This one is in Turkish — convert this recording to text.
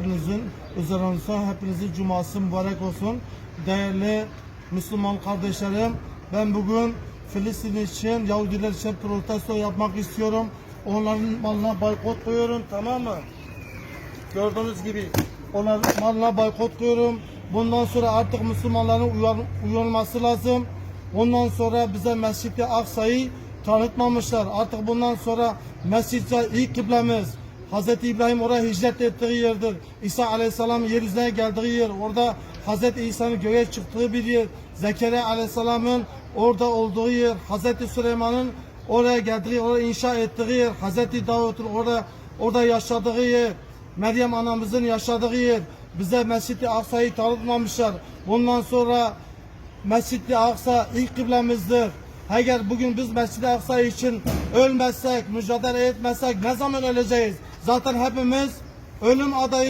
hepinizin üzerinize hepinizin cuması mübarek olsun. Değerli Müslüman kardeşlerim ben bugün Filistin için Yahudiler için protesto yapmak istiyorum. Onların malına boykot koyuyorum tamam mı? Gördüğünüz gibi onların malına boykot koyuyorum. Bundan sonra artık Müslümanların uyan, uyanması lazım. Ondan sonra bize Mescid-i Aksa'yı tanıtmamışlar. Artık bundan sonra Mescid-i ilk kıblemiz. Hz. İbrahim oraya hicret ettiği yerdir. İsa Aleyhisselam yeryüzüne geldiği yer. Orada Hz. İsa'nın göğe çıktığı bir yer. Zekeriya Aleyhisselam'ın orada olduğu yer. Hz. Süleyman'ın oraya geldiği, oraya inşa ettiği yer. Hz. Davut'un orada orada yaşadığı yer. Meryem anamızın yaşadığı yer. Bize Mescid-i Aksa'yı tanıtmamışlar. Bundan sonra Mescid-i Aksa ilk kıblemizdir. Eğer bugün biz Mescid-i Aksa için ölmezsek, mücadele etmezsek ne zaman öleceğiz? Zaten hepimiz ölüm adayı